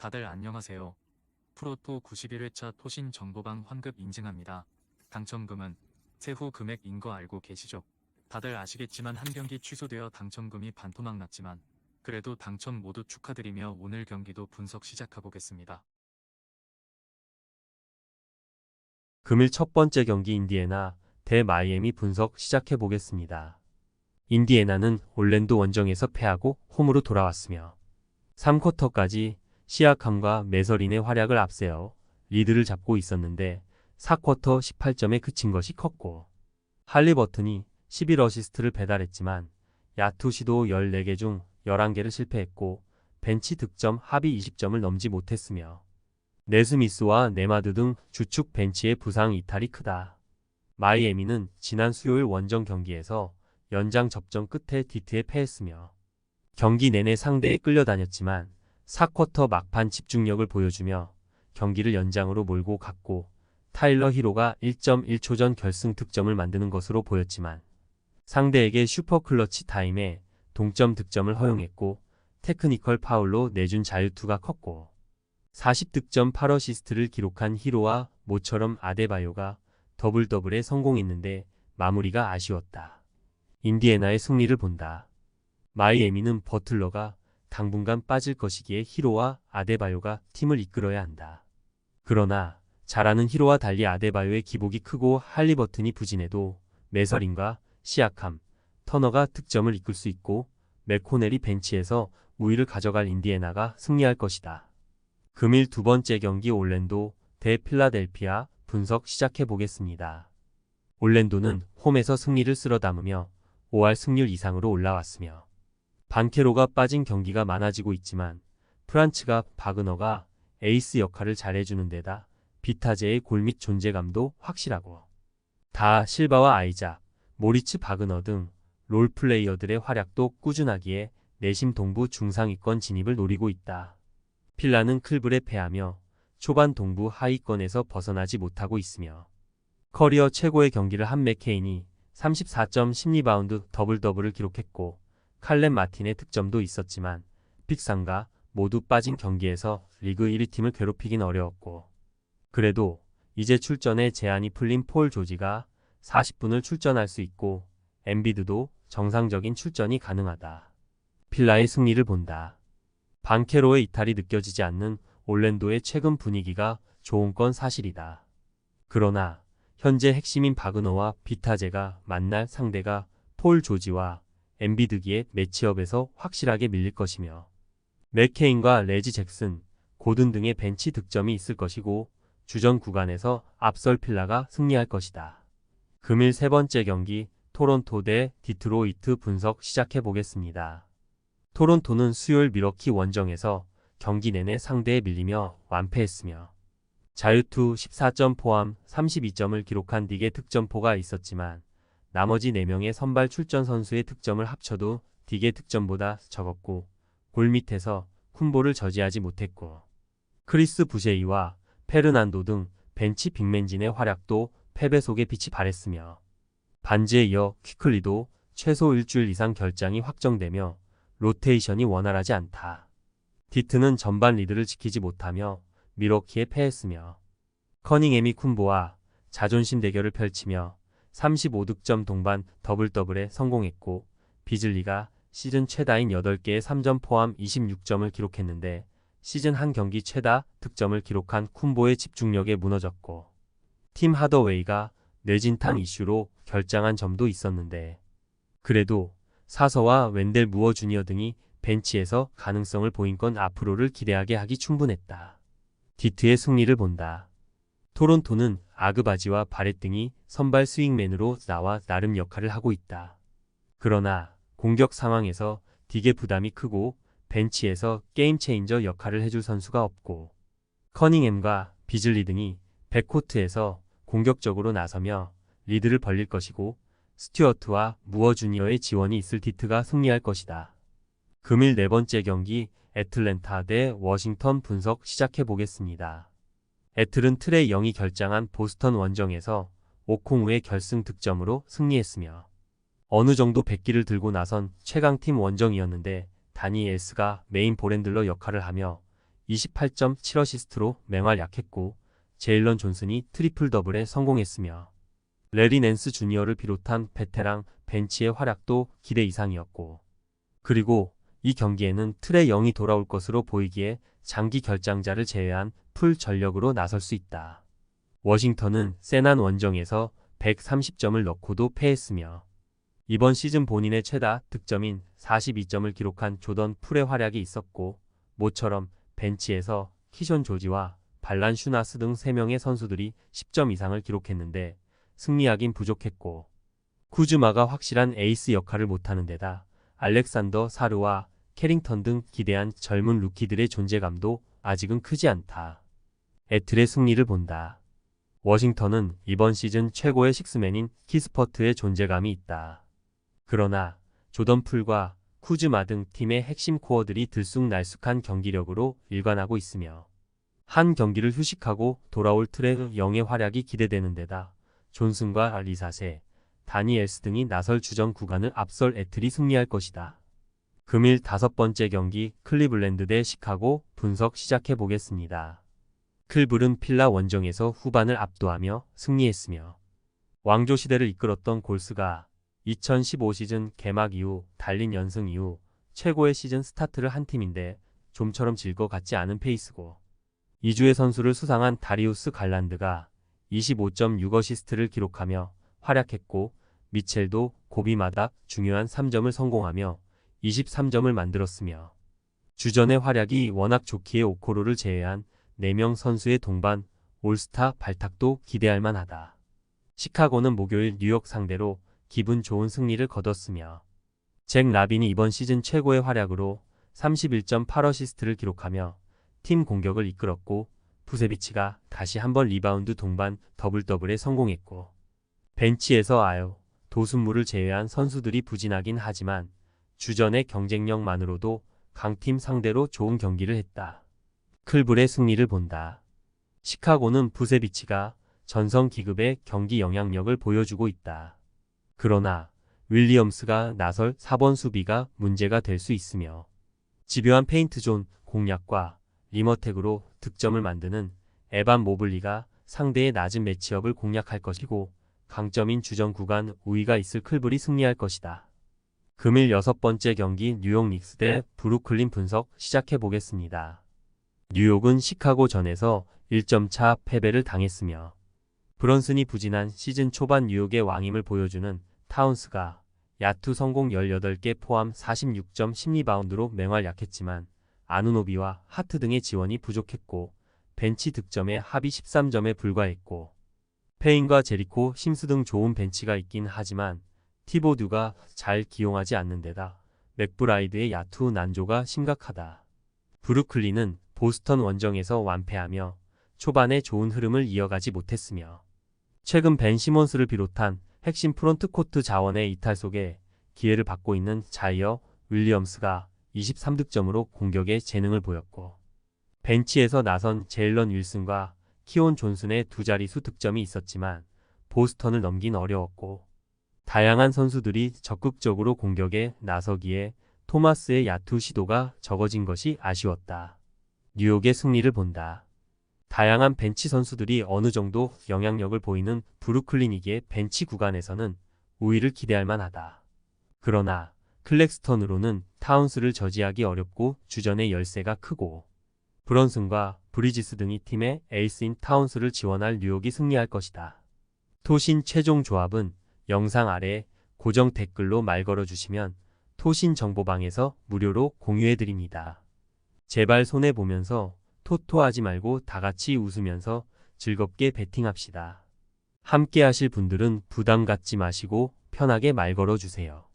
다들 안녕하세요. 프로토 91회차 토신 정보방 환급 인증합니다. 당첨금은 세후 금액인 거 알고 계시죠? 다들 아시겠지만 한 경기 취소되어 당첨금이 반토막 났지만 그래도 당첨 모두 축하드리며 오늘 경기도 분석 시작해보겠습니다. 금일 첫 번째 경기 인디애나 대 마이애미 분석 시작해 보겠습니다. 인디애나는 올랜도 원정에서 패하고 홈으로 돌아왔으며 3쿼터까지 시아캄과 메서린의 활약을 앞세워 리드를 잡고 있었는데 4쿼터 18점에 그친 것이 컸고 할리버튼이 11어시스트를 배달했지만 야투 시도 14개 중 11개를 실패했고 벤치 득점 합이 20점을 넘지 못했으며 네스미스와 네마드 등 주축 벤치의 부상 이탈이 크다. 마이애미는 지난 수요일 원정 경기에서 연장 접전 끝에 디트에 패했으며 경기 내내 상대에 끌려다녔지만 4쿼터 막판 집중력을 보여주며 경기를 연장으로 몰고 갔고 타일러 히로가 1.1초 전 결승 득점을 만드는 것으로 보였지만 상대에게 슈퍼 클러치 타임에 동점 득점을 허용했고 테크니컬 파울로 내준 자유투가 컸고 40득점 8어시스트를 기록한 히로와 모처럼 아데바요가 더블 더블에 성공했는데 마무리가 아쉬웠다. 인디애나의 승리를 본다. 마이애미는 버틀러가 당분간 빠질 것이기에 히로와 아데바요가 팀을 이끌어야 한다. 그러나 잘하는 히로와 달리 아데바요의 기복이 크고 할리버튼이 부진해도 메서린과 시아캄, 터너가 득점을 이끌 수 있고 맥코넬이 벤치에서 우위를 가져갈 인디애나가 승리할 것이다. 금일 두 번째 경기 올랜도 대 필라델피아 분석 시작해 보겠습니다. 올랜도는 홈에서 승리를 쓸어 담으며 5할 승률 이상으로 올라왔으며 반케로가 빠진 경기가 많아지고 있지만 프란츠가 바그너가 에이스 역할을 잘해주는 데다 비타제의 골밑 존재감도 확실하고 다 실바와 아이작, 모리츠 바그너 등 롤플레이어들의 활약도 꾸준하기에 내심 동부 중상위권 진입을 노리고 있다. 필라는 클블에 패하며 초반 동부 하위권에서 벗어나지 못하고 있으며 커리어 최고의 경기를 한 맥케인이 34.10리바운드 더블 더블을 기록했고 칼렘 마틴의 득점도 있었지만 픽상가 모두 빠진 경기에서 리그 1위 팀을 괴롭히긴 어려웠고 그래도 이제 출전에 제한이 풀린 폴 조지가 40분을 출전할 수 있고 엠비드도 정상적인 출전이 가능하다. 필라의 승리를 본다. 반케로의 이탈이 느껴지지 않는 올랜도의 최근 분위기가 좋은 건 사실이다. 그러나 현재 핵심인 바그너와 비타제가 만날 상대가 폴 조지와 엠비드기의 매치업에서 확실하게 밀릴 것이며 맥케인과 레지 잭슨, 고든 등의 벤치 득점이 있을 것이고 주전 구간에서 앞설 필라가 승리할 것이다. 금일 세 번째 경기 토론토 대 디트로이트 분석 시작해 보겠습니다. 토론토는 수요일 미러키 원정에서 경기 내내 상대에 밀리며 완패했으며 자유투 14점 포함 32점을 기록한 딕의 득점포가 있었지만 나머지 4명의 선발 출전 선수의 득점을 합쳐도 딕의 득점보다 적었고 골 밑에서 쿤보를 저지하지 못했고 크리스 부제이와 페르난도 등 벤치 빅맨진의 활약도 패배 속에 빛이 발했으며 반지에 이어 퀴클리도 최소 일주일 이상 결장이 확정되며 로테이션이 원활하지 않다. 디트는 전반 리드를 지키지 못하며 미러키에 패했으며 커닝햄이 쿤보와 자존심 대결을 펼치며 35득점 동반 더블 더블에 성공했고 비즐리가 시즌 최다인 8개의 3점 포함 26점을 기록했는데 시즌 한 경기 최다 득점을 기록한 쿤보의 집중력에 무너졌고 팀 하더웨이가 뇌진탕 이슈로 결장한 점도 있었는데 그래도 사서와 웬델 무어 주니어 등이 벤치에서 가능성을 보인 건 앞으로를 기대하게 하기 충분했다. 디트의 승리를 본다. 토론토는 아그바지와 바렛 등이 선발 스윙맨으로 나와 나름 역할을 하고 있다. 그러나 공격 상황에서 딕의 부담이 크고 벤치에서 게임 체인저 역할을 해줄 선수가 없고 커닝햄과 비즐리 등이 백코트에서 공격적으로 나서며 리드를 벌릴 것이고 스튜어트와 무어 주니어의 지원이 있을 디트가 승리할 것이다. 금일 네 번째 경기 애틀랜타 대 워싱턴 분석 시작해 보겠습니다. 애틀은 틀의 0이 결장한 보스턴 원정에서 오콩우의 결승 득점으로 승리했으며 어느 정도 백기를 들고 나선 최강팀 원정이었는데 다니 에스가 메인 보랜들러 역할을 하며 28.7어시스트로 맹활 약했고 제일런 존슨이 트리플 더블에 성공했으며 레리 낸스 주니어를 비롯한 베테랑 벤치의 활약도 기대 이상이었고 그리고 이 경기에는 틀의 영이 돌아올 것으로 보이기에 장기 결장자를 제외한 풀 전력으로 나설 수 있다. 워싱턴은 세난 원정에서 130점을 넣고도 패했으며 이번 시즌 본인의 최다 득점인 42점을 기록한 조던 풀의 활약이 있었고 모처럼 벤치에서 키션 조지와 발란 슈나스 등 3명의 선수들이 10점 이상을 기록했는데 승리하긴 부족했고 쿠즈마가 확실한 에이스 역할을 못하는 데다 알렉산더 사르와 캐링턴 등 기대한 젊은 루키들의 존재감도 아직은 크지 않다. 애틀의 승리를 본다. 워싱턴은 이번 시즌 최고의 식스맨인 키스퍼트의 존재감이 있다. 그러나 조던 풀과 쿠즈마 등 팀의 핵심 코어들이 들쑥날쑥한 경기력으로 일관하고 있으며 한 경기를 휴식하고 돌아올 트레 영의 활약이 기대되는 데다 존슨과 리사세, 다니엘스 등이 나설 주전 구간을 앞설 애틀이 승리할 것이다. 금일 다섯 번째 경기 클리블랜드 대 시카고 분석 시작해 보겠습니다. 클불은 필라 원정에서 후반을 압도하며 승리했으며 왕조 시대를 이끌었던 골스가 2015 시즌 개막 이후 달린 연승 이후 최고의 시즌 스타트를 한 팀인데 좀처럼 질 것 같지 않은 페이스고 이주의 선수를 수상한 다리우스 갈란드가 25.6 어시스트를 기록하며 활약했고 미첼도 고비마다 중요한 3점을 성공하며 23점을 만들었으며 주전의 활약이 워낙 좋기에 오코로를 제외한 4명 선수의 동반 올스타 발탁도 기대할 만하다. 시카고는 목요일 뉴욕 상대로 기분 좋은 승리를 거뒀으며 잭 라빈이 이번 시즌 최고의 활약으로 31.8어시스트를 기록하며 팀 공격을 이끌었고 부세비치가 다시 한번 리바운드 동반 더블 더블에 성공했고 벤치에서 아요 도순무를 제외한 선수들이 부진하긴 하지만 주전의 경쟁력만으로도 강팀 상대로 좋은 경기를 했다. 클불의 승리를 본다. 시카고는 부세비치가 전성 기급의 경기 영향력을 보여주고 있다. 그러나 윌리엄스가 나설 4번 수비가 문제가 될 수 있으며 집요한 페인트 존 공략과 리머텍으로 득점을 만드는 에반 모블리가 상대의 낮은 매치업을 공략할 것이고 강점인 주전 구간 우위가 있을 클불이 승리할 것이다. 금일 여섯 번째 경기 뉴욕 닉스 대 브루클린 분석 시작해 보겠습니다. 뉴욕은 시카고 전에서 1점 차 패배를 당했으며 브런슨이 부진한 시즌 초반 뉴욕의 왕임을 보여주는 타운스가 야투 성공 18개 포함 46점 10리바운드로 맹활 약했지만 아누노비와 하트 등의 지원이 부족했고 벤치 득점에 합이 13점에 불과했고 페인과 제리코, 심스 등 좋은 벤치가 있긴 하지만 티보드가 잘 기용하지 않는 데다 맥브라이드의 야투 난조가 심각하다. 브루클린은 보스턴 원정에서 완패하며 초반에 좋은 흐름을 이어가지 못했으며 최근 벤 시몬스를 비롯한 핵심 프론트 코트 자원의 이탈 속에 기회를 받고 있는 자이어 윌리엄스가 23득점으로 공격에 재능을 보였고 벤치에서 나선 제일런 윌슨과 키온 존슨의 두 자릿수 득점이 있었지만 보스턴을 넘긴 어려웠고 다양한 선수들이 적극적으로 공격에 나서기에 토마스의 야투 시도가 적어진 것이 아쉬웠다. 뉴욕의 승리를 본다. 다양한 벤치 선수들이 어느 정도 영향력을 보이는 브루클린이기에 벤치 구간에서는 우위를 기대할 만하다. 그러나 클렉스턴으로는 타운스를 저지하기 어렵고 주전의 열세가 크고 브런슨과 브리지스 등이 팀의 에이스인 타운스를 지원할 뉴욕이 승리할 것이다. 토신 최종 조합은 영상 아래 고정 댓글로 말 걸어주시면 토신 정보방에서 무료로 공유해드립니다. 제발 손해보면서 토토하지 말고 다 같이 웃으면서 즐겁게 베팅합시다. 함께 하실 분들은 부담 갖지 마시고 편하게 말 걸어주세요.